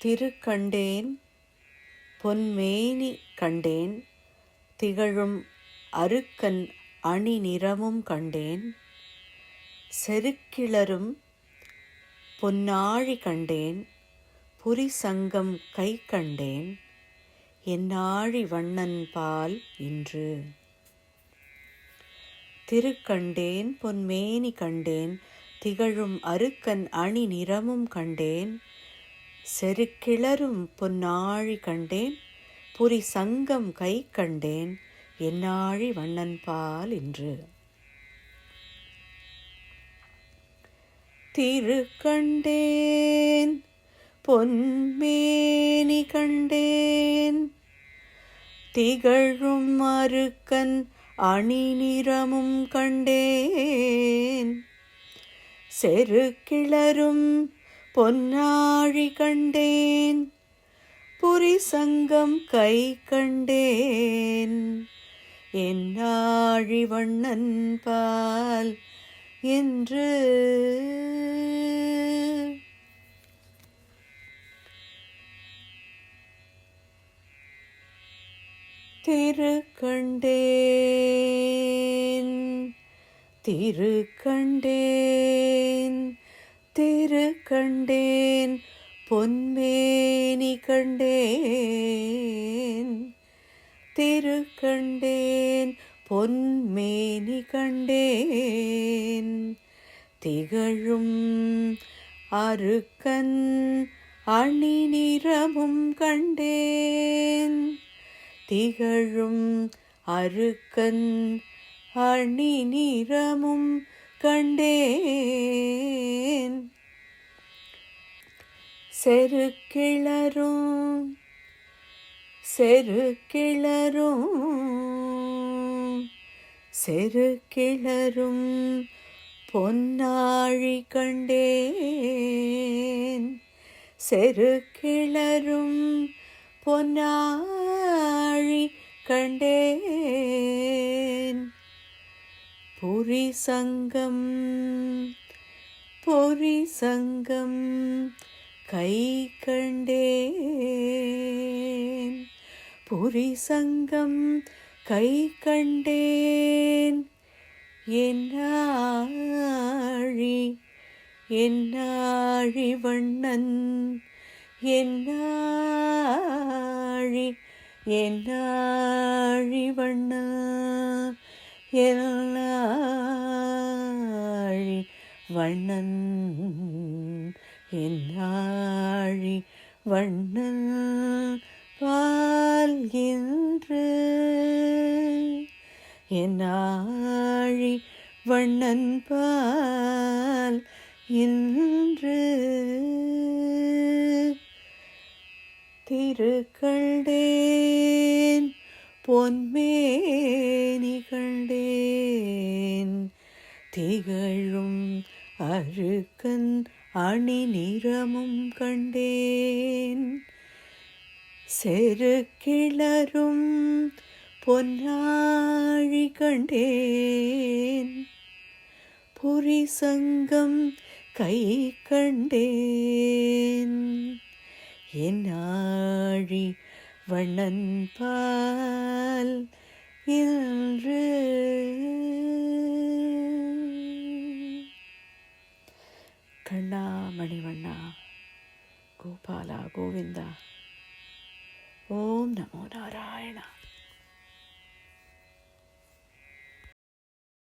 திருக்கண்டேன் பொன்மேனி கண்டேன் திகழும் அருக்கன் அணி நிறமும் கண்டேன் செருக்கிளரும் பொன்னாழி கண்டேன் புரிசங்கம் கை கண்டேன் என்னாழி வண்ணன் பால் இன்று. திருக்கண்டேன் பொன்மேனி கண்டேன் திகழும் அருக்கன் அணி நிறமும் கண்டேன் செருக்கிளரும் பொன்னாழி கண்டேன் புரி சங்கம் கை கண்டேன் என்னாழி வண்ணன்பால் இன்று. திருக்கண்டேன் பொன்மேனி கண்டேன் திகழும் மறுக்கன் அணி நிறமும் கண்டேன். செருக்கிளரும் பொன்னாழி கண்டேன் புரிசங்கம் கை கண்டேன். என்னாழி வண்ணன் பால் என்று. திருக்கண்டேன் திருக்கண்டேன் திரு கண்டேன் பொன்மேனி கண்டேன். திரு கண்டேன் பொன்மேனி கண்டேன். திகழும் அருக்கன் அணி நிறமும் கண்டேன். திகழும் அருக்கன் அணி நிறமும் கண்டேன். செருக்கிளரும் செருக்கிளரும் செருக்கிளரும் பொன்னாழி கண்டேன். செருக்கிளரும் பொன்னாழி கண்டே சங்கம் பொறி சங்கம் கை கண்டேன். பொறி சங்கம் கை கண்டேன். என்னாழி என்னாழி வண்ணன் என்னாழி என்னாழி வண்ணன். எல்லாழி வண்ணன் என்னாழி வண்ணன் பால் என்னாழி வண்ணன் பால் இன்று. திருக்கண்டேன் பொன்மேனி கண்டேன் திகழும் அழுக்கன் அணி நிறமும் கண்டேன் செருக்கிளரும் பொன்னாழி கண்டேன். புரி சங்கம் கை கண்டேன். என் ஆழி வண்ணன் பால் என்று గోపాల గోవింద ఓం నమో నారాయణ